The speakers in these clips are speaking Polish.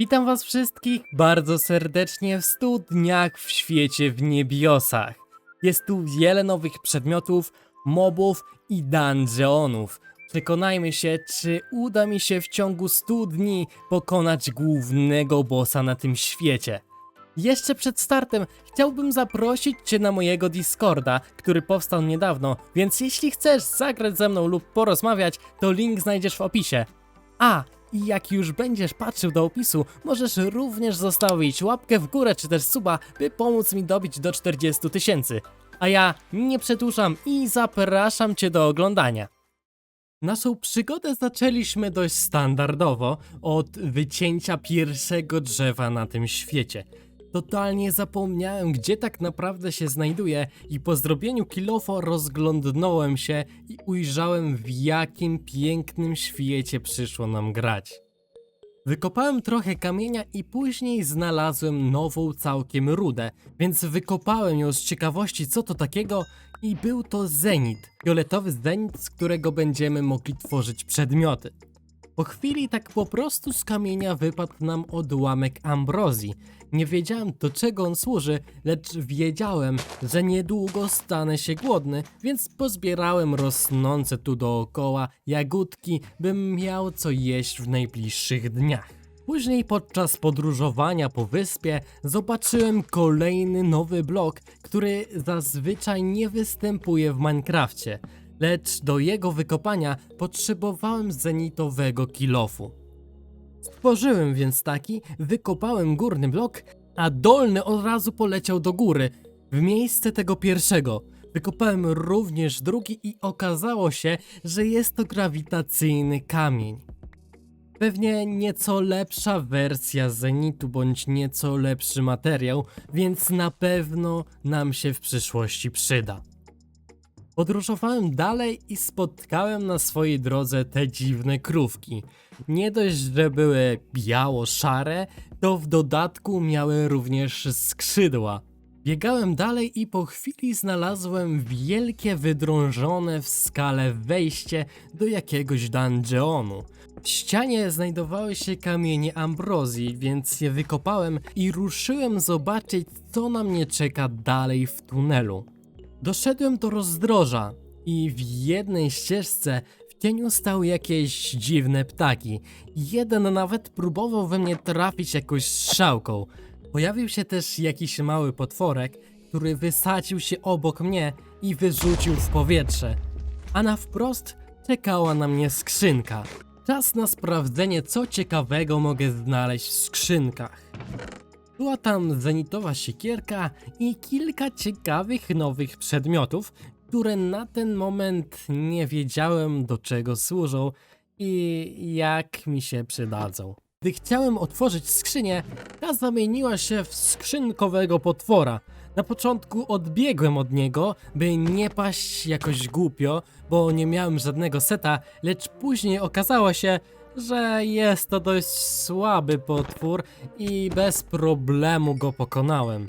Witam was wszystkich bardzo serdecznie w 100 dniach w świecie w niebiosach. Jest tu wiele nowych przedmiotów, mobów i dungeonów. Przekonajmy się, czy uda mi się w ciągu 100 dni pokonać głównego bossa na tym świecie. Jeszcze przed startem chciałbym zaprosić Cię na mojego Discorda, który powstał niedawno, więc jeśli chcesz zagrać ze mną lub porozmawiać, to link znajdziesz w opisie. A, i jak już będziesz patrzył do opisu, możesz również zostawić łapkę w górę czy też suba, by pomóc mi dobić do 40 tysięcy. A ja nie przedłużam i zapraszam Cię do oglądania. Naszą przygodę zaczęliśmy dość standardowo od wycięcia pierwszego drzewa na tym świecie. Totalnie zapomniałem, gdzie tak naprawdę się znajduję i po zrobieniu kilofo rozglądnąłem się i ujrzałem w jakim pięknym świecie przyszło nam grać. Wykopałem trochę kamienia i później znalazłem nową całkiem rudę, więc wykopałem ją z ciekawości co to takiego i był to zenit, fioletowy zenit, z którego będziemy mogli tworzyć przedmioty. Po chwili tak po prostu z kamienia wypadł nam odłamek ambrozji. Nie wiedziałem do czego on służy, lecz wiedziałem, że niedługo stanę się głodny, więc pozbierałem rosnące tu dookoła jagódki, bym miał co jeść w najbliższych dniach. Później podczas podróżowania po wyspie zobaczyłem kolejny nowy blok, który zazwyczaj nie występuje w Minecrafcie, lecz do jego wykopania potrzebowałem zenitowego kilofu. Stworzyłem więc taki, wykopałem górny blok, a dolny od razu poleciał do góry, w miejsce tego pierwszego. Wykopałem również drugi i okazało się, że jest to grawitacyjny kamień. Pewnie nieco lepsza wersja Zenitu bądź nieco lepszy materiał, więc na pewno nam się w przyszłości przyda. Podróżowałem dalej i spotkałem na swojej drodze te dziwne krówki. Nie dość, że były biało-szare, to w dodatku miały również skrzydła. Biegałem dalej i po chwili znalazłem wielkie wydrążone w skale wejście do jakiegoś dungeonu. W ścianie znajdowały się kamienie ambrozji, więc je wykopałem i ruszyłem zobaczyć, co na mnie czeka dalej w tunelu. Doszedłem do rozdroża i w jednej ścieżce w cieniu stały jakieś dziwne ptaki. Jeden nawet próbował we mnie trafić jakąś strzałką. Pojawił się też jakiś mały potworek, który wysadził się obok mnie i wyrzucił w powietrze. A na wprost czekała na mnie skrzynka. Czas na sprawdzenie, co ciekawego mogę znaleźć w skrzynkach. Była tam zenitowa siekierka i kilka ciekawych nowych przedmiotów, które na ten moment nie wiedziałem do czego służą i jak mi się przydadzą. Gdy chciałem otworzyć skrzynię, ta zamieniła się w skrzynkowego potwora. Na początku odbiegłem od niego, by nie paść jakoś głupio, bo nie miałem żadnego seta, lecz później okazało się, że jest to dość słaby potwór i bez problemu go pokonałem.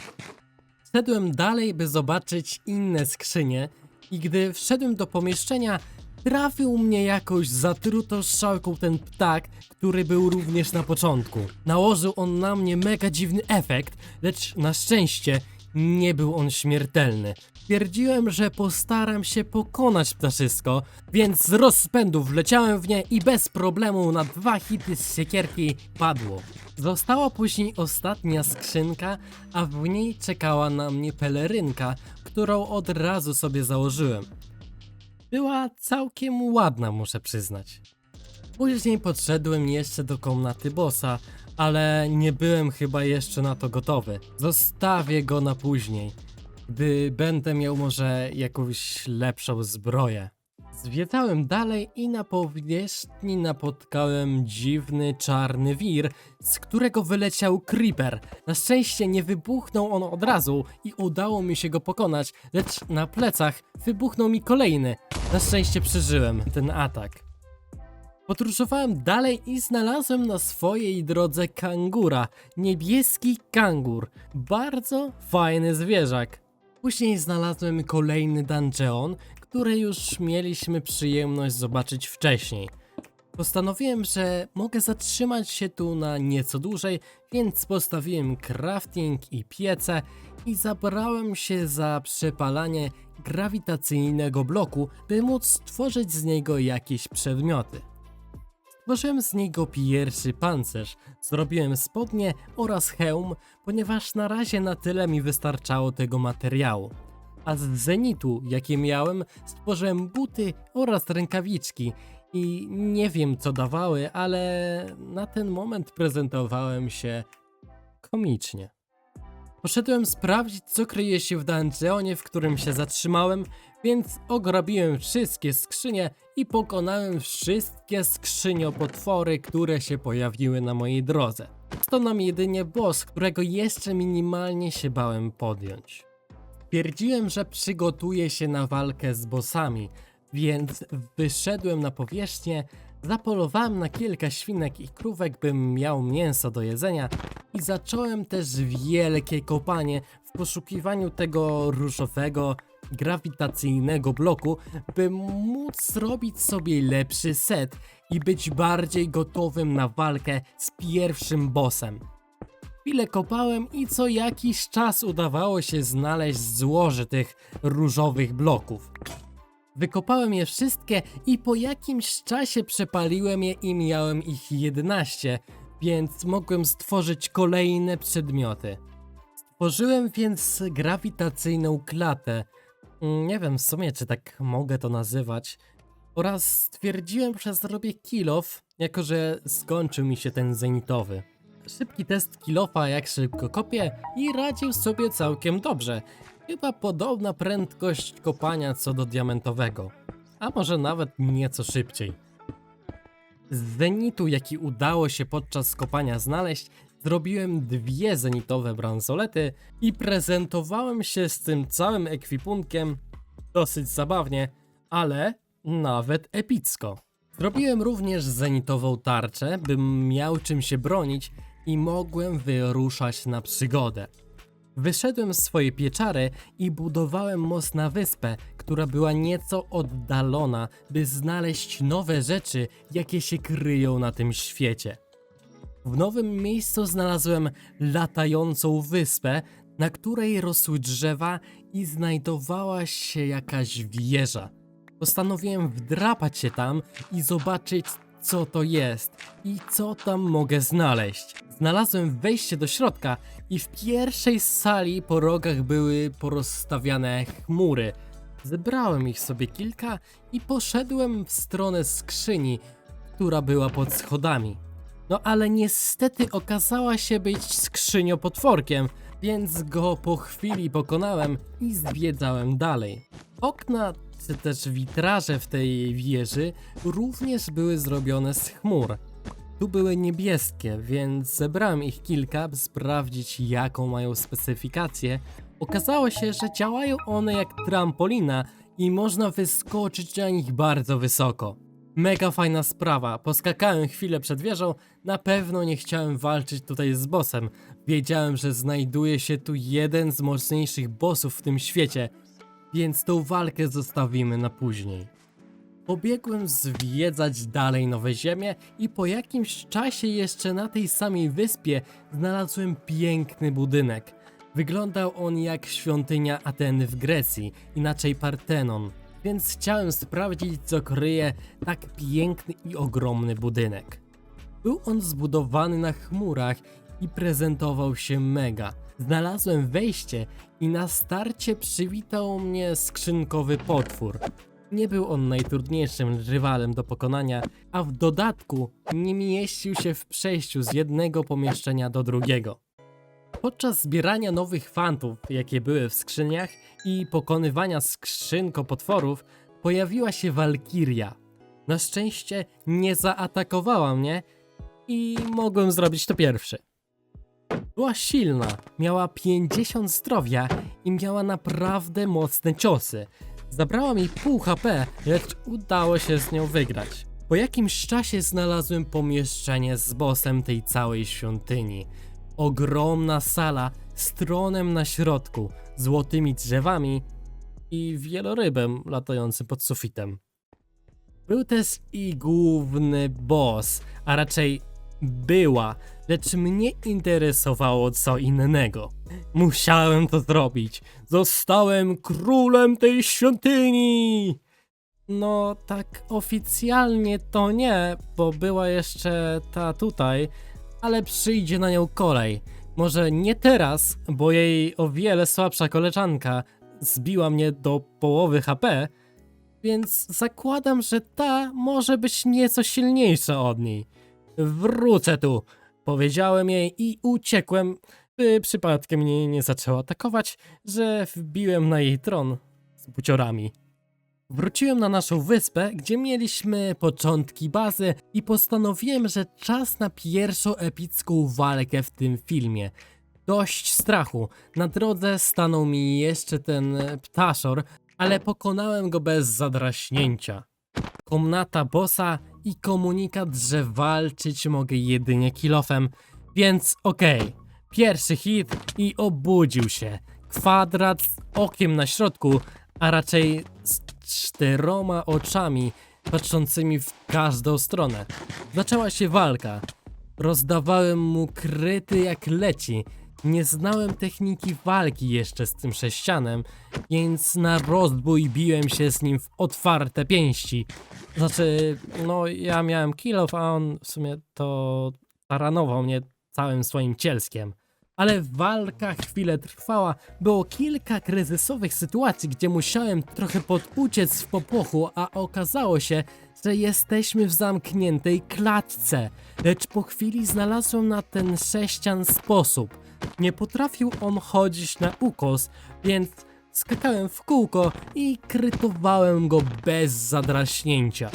Szedłem dalej, by zobaczyć inne skrzynie i gdy wszedłem do pomieszczenia, trafił mnie jakoś zatruto strzałką ten ptak, który był również na początku. Nałożył on na mnie mega dziwny efekt, lecz na szczęście nie był on śmiertelny. Stwierdziłem, że postaram się pokonać ptaszysko, więc z rozpędu wleciałem w nie i bez problemu na dwa hity z siekierki padło. Została później ostatnia skrzynka, a w niej czekała na mnie pelerynka, którą od razu sobie założyłem. Była całkiem ładna, muszę przyznać. Później podszedłem jeszcze do komnaty bossa, ale nie byłem chyba jeszcze na to gotowy. Zostawię go na później, gdy będę miał może jakąś lepszą zbroję. Zwiedzałem dalej i na powierzchni napotkałem dziwny czarny wir, z którego wyleciał creeper. Na szczęście nie wybuchnął on od razu i udało mi się go pokonać, lecz na plecach wybuchnął mi kolejny. Na szczęście przeżyłem ten atak. Podróżowałem dalej i znalazłem na swojej drodze kangura. Niebieski kangur. Bardzo fajny zwierzak. Później znalazłem kolejny dungeon, który już mieliśmy przyjemność zobaczyć wcześniej. Postanowiłem, że mogę zatrzymać się tu na nieco dłużej, więc postawiłem crafting i piece i zabrałem się za przepalanie grawitacyjnego bloku, by móc stworzyć z niego jakieś przedmioty. Stworzyłem z niego pierwszy pancerz, zrobiłem spodnie oraz hełm, ponieważ na razie na tyle mi wystarczało tego materiału. A z zenitu, jakie miałem, stworzyłem buty oraz rękawiczki i nie wiem co dawały, ale na ten moment prezentowałem się komicznie. Poszedłem sprawdzić, co kryje się w dungeonie, w którym się zatrzymałem, więc ograbiłem wszystkie skrzynie i pokonałem wszystkie skrzyniopotwory, które się pojawiły na mojej drodze. To nam jedynie boss, którego jeszcze minimalnie się bałem podjąć. Twierdziłem, że przygotuję się na walkę z bossami, więc wyszedłem na powierzchnię, zapolowałem na kilka świnek i krówek, bym miał mięso do jedzenia i zacząłem też wielkie kopanie w poszukiwaniu tego różowego, grawitacyjnego bloku, by móc zrobić sobie lepszy set i być bardziej gotowym na walkę z pierwszym bossem. Chwilę kopałem i co jakiś czas udawało się znaleźć złoże tych różowych bloków. Wykopałem je wszystkie i po jakimś czasie przepaliłem je i miałem ich 11, więc mogłem stworzyć kolejne przedmioty. Stworzyłem więc grawitacyjną klatę. Nie wiem w sumie, czy tak mogę to nazywać. Oraz stwierdziłem, że zrobię kilof, jako że skończył mi się ten zenitowy. Szybki test kilofa, jak szybko kopię i radził sobie całkiem dobrze. Chyba podobna prędkość kopania co do diamentowego, a może nawet nieco szybciej. Z zenitu, jaki udało się podczas kopania znaleźć, zrobiłem dwie zenitowe bransolety i prezentowałem się z tym całym ekwipunkiem dosyć zabawnie, ale nawet epicko. Zrobiłem również zenitową tarczę, bym miał czym się bronić i mogłem wyruszać na przygodę. Wyszedłem z swojej pieczary i budowałem most na wyspę, która była nieco oddalona, by znaleźć nowe rzeczy, jakie się kryją na tym świecie. W nowym miejscu znalazłem latającą wyspę, na której rosły drzewa i znajdowała się jakaś wieża. Postanowiłem wdrapać się tam i zobaczyć, co to jest i co tam mogę znaleźć. Znalazłem wejście do środka i w pierwszej sali po rogach były porozstawiane chmury. Zebrałem ich sobie kilka i poszedłem w stronę skrzyni, która była pod schodami. No ale niestety okazała się być skrzyniopotworkiem, więc go po chwili pokonałem i zwiedzałem dalej. Okna czy też witraże w tej wieży również były zrobione z chmur. Tu były niebieskie, więc zebrałem ich kilka, by sprawdzić jaką mają specyfikację. Okazało się, że działają one jak trampolina i można wyskoczyć na nich bardzo wysoko. Mega fajna sprawa, poskakałem chwilę przed wieżą, na pewno nie chciałem walczyć tutaj z bossem. Wiedziałem, że znajduje się tu jeden z mocniejszych bossów w tym świecie, więc tą walkę zostawimy na później. Pobiegłem zwiedzać dalej Nowe Ziemię i po jakimś czasie jeszcze na tej samej wyspie znalazłem piękny budynek. Wyglądał on jak świątynia Ateny w Grecji, inaczej Partenon, więc chciałem sprawdzić co kryje tak piękny i ogromny budynek. Był on zbudowany na chmurach i prezentował się mega. Znalazłem wejście i na starcie przywitał mnie skrzynkowy potwór. Nie był on najtrudniejszym rywalem do pokonania, a w dodatku nie mieścił się w przejściu z jednego pomieszczenia do drugiego. Podczas zbierania nowych fantów, jakie były w skrzyniach i pokonywania skrzynko potworów, pojawiła się Walkiria. Na szczęście nie zaatakowała mnie i mogłem zrobić to pierwszy. Była silna, miała 50 zdrowia i miała naprawdę mocne ciosy. Zabrała mi pół HP, lecz udało się z nią wygrać. Po jakimś czasie znalazłem pomieszczenie z bossem tej całej świątyni. Ogromna sala z tronem na środku, złotymi drzewami i wielorybem latającym pod sufitem. Był też i główny boss, a raczej była, lecz mnie interesowało co innego. Musiałem to zrobić. Zostałem królem tej świątyni! No, tak oficjalnie to nie, bo była jeszcze ta tutaj, ale przyjdzie na nią kolej. Może nie teraz, bo jej o wiele słabsza koleżanka zbiła mnie do połowy HP, więc zakładam, że ta może być nieco silniejsza od niej. Wrócę tu, powiedziałem jej i uciekłem, by przypadkiem mnie nie zaczęła atakować, że wbiłem na jej tron z buciorami. Wróciłem na naszą wyspę, gdzie mieliśmy początki bazy i postanowiłem, że czas na pierwszą epicką walkę w tym filmie. Dość strachu. Na drodze stanął mi jeszcze ten ptaszor, ale pokonałem go bez zadraśnięcia. Komnata bossa i komunikat, że walczyć mogę jedynie kilofem, więc okej. Pierwszy hit i obudził się. Kwadrat z okiem na środku, a raczej z czteroma oczami patrzącymi w każdą stronę. Zaczęła się walka. Rozdawałem mu kryty jak leci. Nie znałem techniki walki jeszcze z tym sześcianem, więc na rozbój biłem się z nim w otwarte pięści. Znaczy, no ja miałem kilof, a on w sumie to taranował mnie całym swoim cielskiem. Ale walka chwilę trwała, było kilka kryzysowych sytuacji, gdzie musiałem trochę poduciec w popłochu, a okazało się, że jesteśmy w zamkniętej klatce. Lecz po chwili znalazłem na ten sześcian sposób. Nie potrafił on chodzić na ukos, więc skakałem w kółko i krytowałem go bez zadraśnięcia.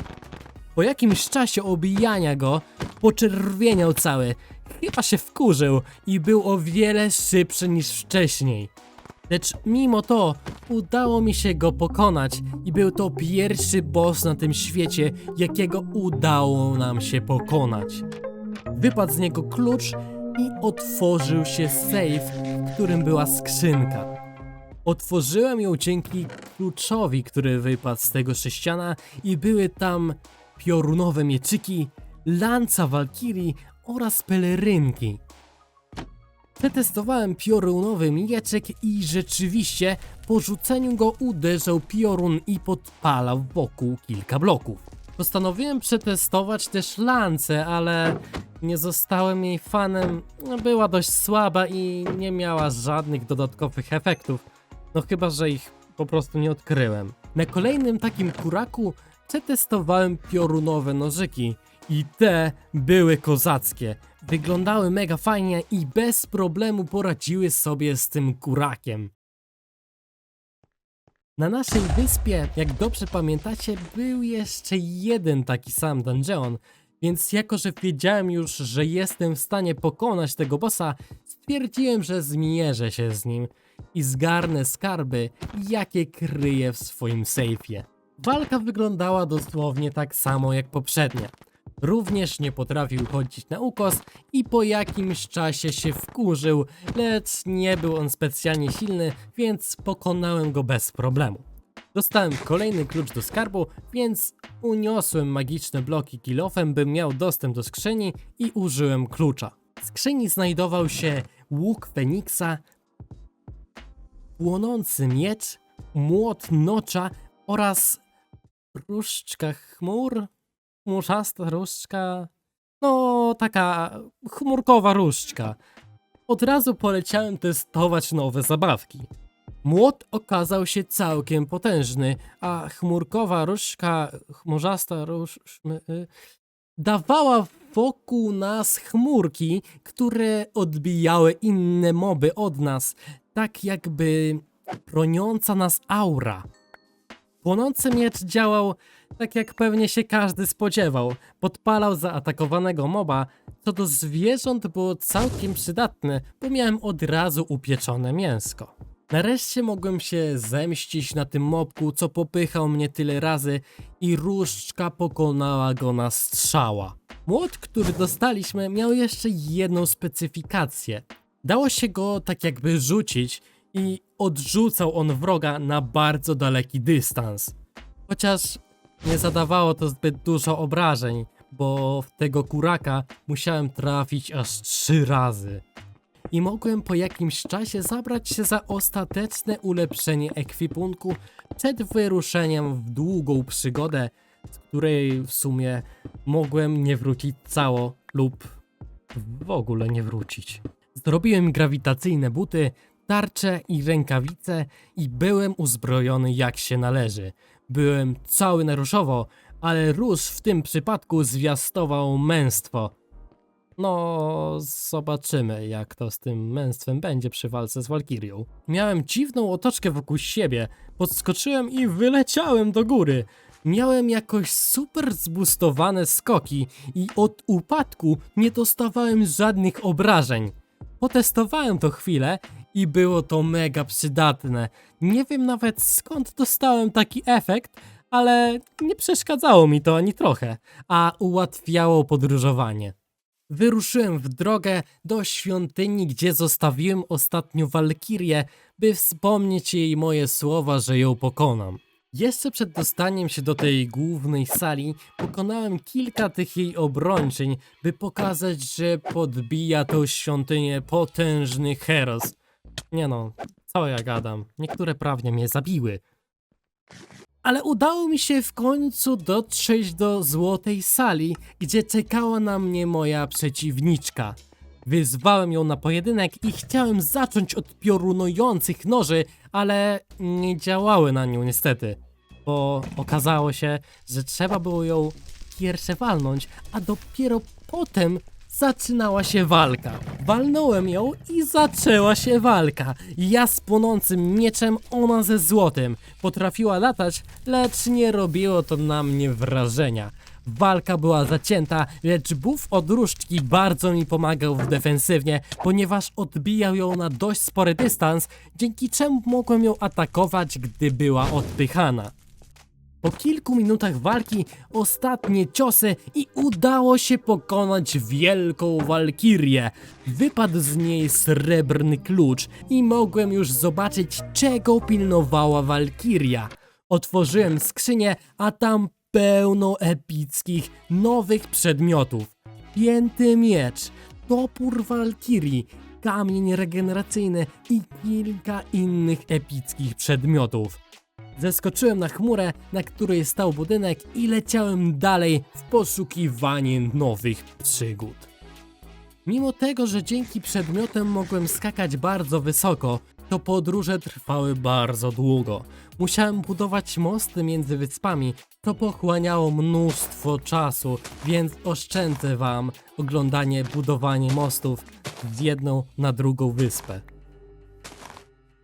Po jakimś czasie obijania go, poczerwieniał cały, chyba się wkurzył i był o wiele szybszy niż wcześniej. Lecz mimo to udało mi się go pokonać i był to pierwszy boss na tym świecie, jakiego udało nam się pokonać. Wypadł z niego klucz i otworzył się safe, w którym była skrzynka. Otworzyłem ją dzięki kluczowi, który wypadł z tego sześciana i były tam piorunowe mieczyki, lanca walkirii oraz pelerynki. Przetestowałem piorunowy mieczek i rzeczywiście po rzuceniu go uderzał piorun i podpalał wokół kilka bloków. Postanowiłem przetestować też lancę, ale nie zostałem jej fanem. Była dość słaba i nie miała żadnych dodatkowych efektów. No chyba, że ich po prostu nie odkryłem. Na kolejnym takim kuraku przetestowałem piorunowe nożyki. I te były kozackie. Wyglądały mega fajnie i bez problemu poradziły sobie z tym kurakiem. Na naszej wyspie, jak dobrze pamiętacie, był jeszcze jeden taki sam dungeon, więc jako, że wiedziałem już, że jestem w stanie pokonać tego bossa, stwierdziłem, że zmierzę się z nim i zgarnę skarby, jakie kryje w swoim sejfie. Walka wyglądała dosłownie tak samo jak poprzednia. Również nie potrafił chodzić na ukos i po jakimś czasie się wkurzył, lecz nie był on specjalnie silny, więc pokonałem go bez problemu. Dostałem kolejny klucz do skarbu, więc uniosłem magiczne bloki kilofem, bym miał dostęp do skrzyni i użyłem klucza. W skrzyni znajdował się łuk Feniksa, płonący miecz, młot nocza oraz różdżka chmur, chmurzasta różdżka, no taka chmurkowa różdżka. Od razu poleciałem testować nowe zabawki. Młot okazał się całkiem potężny, a chmurkowa różdżka, chmurzasta róż... y, dawała wokół nas chmurki, które odbijały inne moby od nas, tak jakby broniąca nas aura. Płonący miecz działał tak jak pewnie się każdy spodziewał. Podpalał zaatakowanego moba, co do zwierząt było całkiem przydatne, bo miałem od razu upieczone mięsko. Nareszcie mogłem się zemścić na tym mobku, co popychał mnie tyle razy i różdżka pokonała go na strzała. Młot, który dostaliśmy, miał jeszcze jedną specyfikację. Dało się go tak jakby rzucić i odrzucał on wroga na bardzo daleki dystans. Chociaż nie zadawało to zbyt dużo obrażeń, bo w tego kuraka musiałem trafić aż trzy razy. I mogłem po jakimś czasie zabrać się za ostateczne ulepszenie ekwipunku przed wyruszeniem w długą przygodę, z której w sumie mogłem nie wrócić cało lub w ogóle nie wrócić. Zrobiłem grawitacyjne buty, tarcze i rękawice i byłem uzbrojony jak się należy. Byłem cały na różowo, ale róż w tym przypadku zwiastował męstwo. No, zobaczymy, jak to z tym męstwem będzie przy walce z Walkirią. Miałem dziwną otoczkę wokół siebie, podskoczyłem i wyleciałem do góry. Miałem jakoś super zbustowane skoki i od upadku nie dostawałem żadnych obrażeń. Potestowałem to chwilę i było to mega przydatne. Nie wiem nawet skąd dostałem taki efekt, ale nie przeszkadzało mi to ani trochę, a ułatwiało podróżowanie. Wyruszyłem w drogę do świątyni, gdzie zostawiłem ostatnio Walkirię, by wspomnieć jej moje słowa, że ją pokonam. Jeszcze przed dostaniem się do tej głównej sali pokonałem kilka tych jej obrończyń, by pokazać, że podbija tą świątynię potężny Heros. Nie no, co ja gadam, niektóre prawnie mnie zabiły. Ale udało mi się w końcu dotrzeć do złotej sali, gdzie czekała na mnie moja przeciwniczka. Wyzwałem ją na pojedynek i chciałem zacząć od piorunujących noży, ale nie działały na nią niestety. Bo okazało się, że trzeba było ją pierwsze walnąć, a dopiero potem zaczynała się walka. Walnąłem ją i zaczęła się walka. Ja z płonącym mieczem, ona ze złotym. Potrafiła latać, lecz nie robiło to na mnie wrażenia. Walka była zacięta, lecz buff od różdżki bardzo mi pomagał w defensywnie, ponieważ odbijał ją na dość spory dystans, dzięki czemu mogłem ją atakować, gdy była odpychana. Po kilku minutach walki ostatnie ciosy i udało się pokonać wielką walkirię. Wypadł z niej srebrny klucz i mogłem już zobaczyć czego pilnowała walkiria. Otworzyłem skrzynię, a tam pełno epickich nowych przedmiotów. Pięty miecz, topór walkirii, kamień regeneracyjny i kilka innych epickich przedmiotów. Zeskoczyłem na chmurę, na której stał budynek i leciałem dalej w poszukiwanie nowych przygód. Mimo tego, że dzięki przedmiotom mogłem skakać bardzo wysoko, to podróże trwały bardzo długo. Musiałem budować mosty między wyspami, to pochłaniało mnóstwo czasu, więc oszczędzę wam oglądanie budowanie mostów z jedną na drugą wyspę.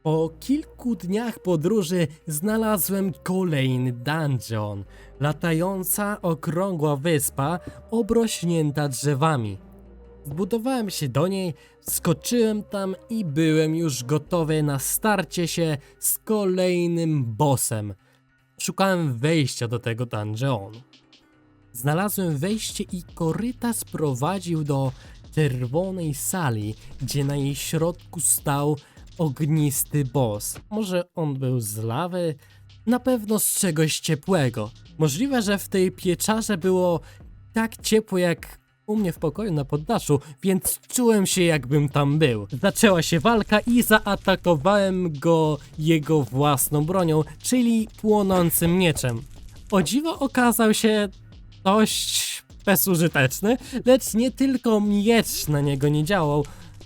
Po kilku dniach podróży znalazłem kolejny dungeon. Latająca, okrągła wyspa, obrośnięta drzewami. Zbudowałem się do niej, skoczyłem tam i byłem już gotowy na starcie się z kolejnym bossem. Szukałem wejścia do tego dungeonu. Znalazłem wejście i korytarz prowadził do czerwonej sali, gdzie na jej środku stał ognisty boss. Może on był z lawy? Na pewno z czegoś ciepłego. Możliwe, że w tej pieczarze było tak ciepło jak u mnie w pokoju na poddaszu, więc czułem się jakbym tam był. Zaczęła się walka i zaatakowałem go jego własną bronią, czyli płonącym mieczem. O dziwo okazał się dość bezużyteczny, lecz nie tylko miecz na niego nie działał.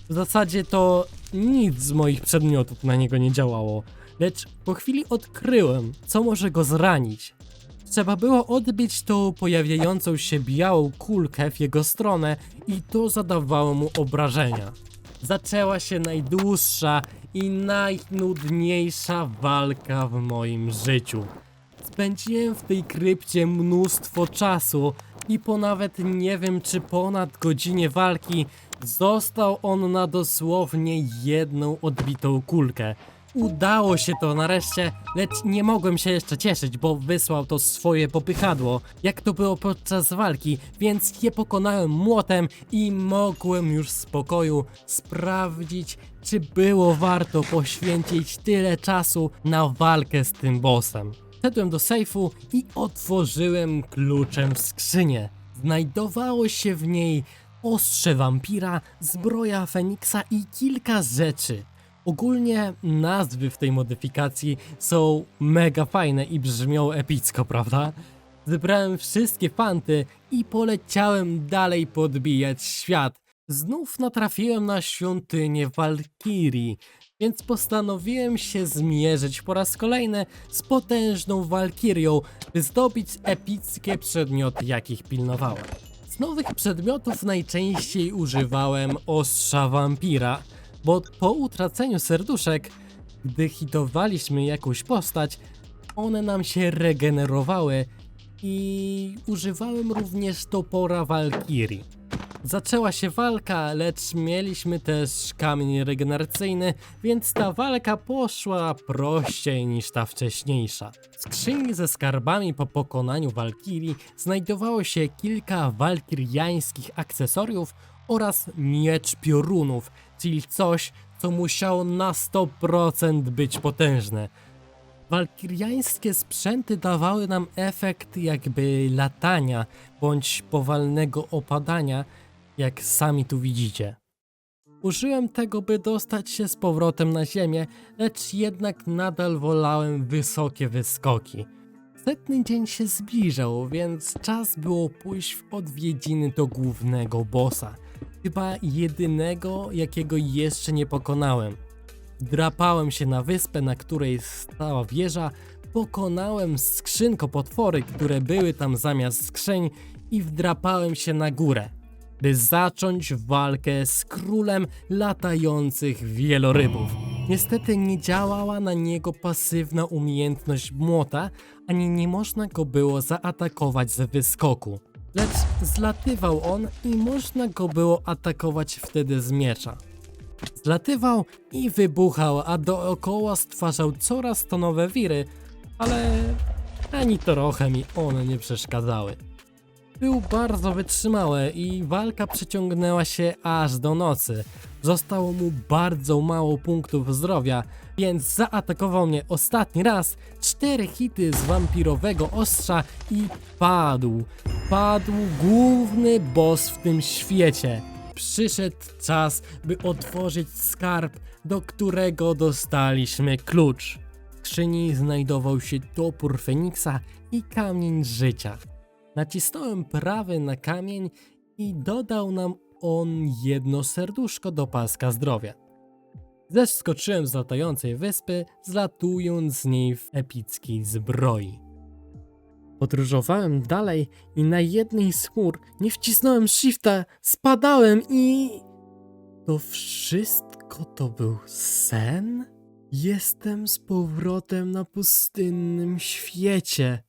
W zasadzie to nic z moich przedmiotów na niego nie działało. Lecz po chwili odkryłem, co może go zranić. Trzeba było odbić tą pojawiającą się białą kulkę w jego stronę i to zadawało mu obrażenia. Zaczęła się najdłuższa i najnudniejsza walka w moim życiu. Spędziłem w tej krypcie mnóstwo czasu i po nawet nie wiem czy ponad godzinie walki został on na dosłownie jedną odbitą kulkę. Udało się to nareszcie, lecz nie mogłem się jeszcze cieszyć, bo wysłał to swoje popychadło, jak to było podczas walki, więc je pokonałem młotem i mogłem już w spokoju sprawdzić, czy było warto poświęcić tyle czasu na walkę z tym bossem. Wszedłem do sejfu i otworzyłem kluczem w skrzynię. Znajdowało się w niej ostrze wampira, zbroja Feniksa i kilka rzeczy. Ogólnie nazwy w tej modyfikacji są mega fajne i brzmią epicko, prawda? Zebrałem wszystkie fanty i poleciałem dalej podbijać świat. Znów natrafiłem na świątynię Walkirii, więc postanowiłem się zmierzyć po raz kolejny z potężną Walkirią, by zdobyć epickie przedmioty, jakich pilnowałem. Nowych przedmiotów najczęściej używałem ostrza wampira, bo po utraceniu serduszek, gdy hitowaliśmy jakąś postać, one nam się regenerowały i używałem również topora Walkirii. Zaczęła się walka, lecz mieliśmy też kamień regeneracyjny, więc ta walka poszła prościej niż ta wcześniejsza. W skrzyni ze skarbami po pokonaniu Walkirii znajdowało się kilka walkiriańskich akcesoriów oraz miecz piorunów, czyli coś, co musiało na 100% być potężne. Walkiriańskie sprzęty dawały nam efekt jakby latania bądź powalnego opadania, jak sami tu widzicie. Użyłem tego, by dostać się z powrotem na ziemię, lecz jednak nadal wolałem wysokie wyskoki. Setny dzień się zbliżał, więc czas było pójść w odwiedziny do głównego bossa. Chyba jedynego, jakiego jeszcze nie pokonałem. Drapałem się na wyspę, na której stała wieża, pokonałem skrzynko potwory, które były tam zamiast skrzyń i wdrapałem się na górę, by zacząć walkę z królem latających wielorybów. Niestety nie działała na niego pasywna umiejętność młota, ani nie można go było zaatakować z wyskoku. Lecz zlatywał on i można go było atakować wtedy z miecza. Zlatywał i wybuchał, a dookoła stwarzał coraz to nowe wiry, ale ani trochę mi one nie przeszkadzały. Był bardzo wytrzymały i walka przeciągnęła się aż do nocy. Zostało mu bardzo mało punktów zdrowia, więc zaatakował mnie ostatni raz, cztery hity z wampirowego ostrza i padł. Padł główny boss w tym świecie. Przyszedł czas, by otworzyć skarb, do którego dostaliśmy klucz. W skrzyni znajdował się topór Feniksa i kamień życia. Nacisnąłem prawy na kamień i dodał nam on jedno serduszko do paska zdrowia. Zeskoczyłem z latającej wyspy, zlatując z niej w epickiej zbroi. Podróżowałem dalej i na jednej z chmur nie wcisnąłem shifta, spadałem i... To wszystko to był sen? Jestem z powrotem na pustynnym świecie.